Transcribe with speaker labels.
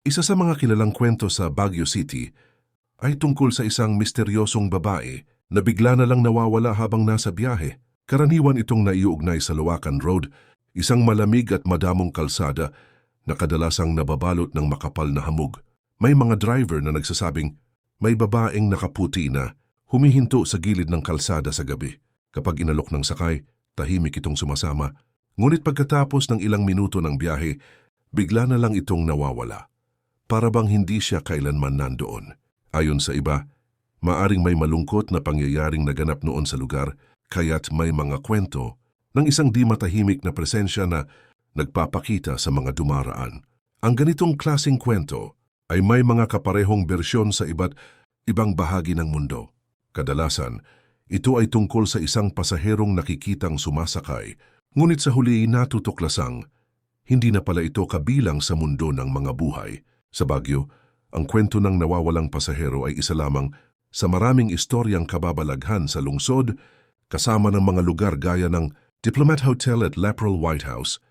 Speaker 1: Isa sa mga kilalang kwento sa Baguio City ay tungkol sa isang misteryosong babae na bigla na lang nawawala habang nasa biyahe. Karaniwan itong naiuugnay sa Luwakan Road, isang malamig at madamong kalsada na kadalasang nababalot ng makapal na hamog. May mga driver na nagsasabing may babaeng nakaputi na humihinto sa gilid ng kalsada sa gabi. Kapag inalok ng sakay, tahimik itong sumasama. Ngunit pagkatapos ng ilang minuto ng biyahe, bigla na lang itong nawawala. Para bang hindi siya kailanman nandoon. Ayon sa iba, maaring may malungkot na pangyayaring naganap noon sa lugar, kaya't may mga kwento ng isang di matahimik na presensya na nagpapakita sa mga dumaraan. Ang ganitong klasing kwento ay may mga kaparehong bersyon sa iba't ibang bahagi ng mundo. Kadalasan, ito ay tungkol sa isang pasaherong nakikitang sumasakay, ngunit sa huli natutuklasang hindi na pala ito kabilang sa mundo ng mga buhay. Sa Baguio, ang kwento ng nawawalang pasahero ay isa lamang sa maraming istoryang kababalaghan sa lungsod kasama ng mga lugar gaya ng Diplomat Hotel at Leprel White House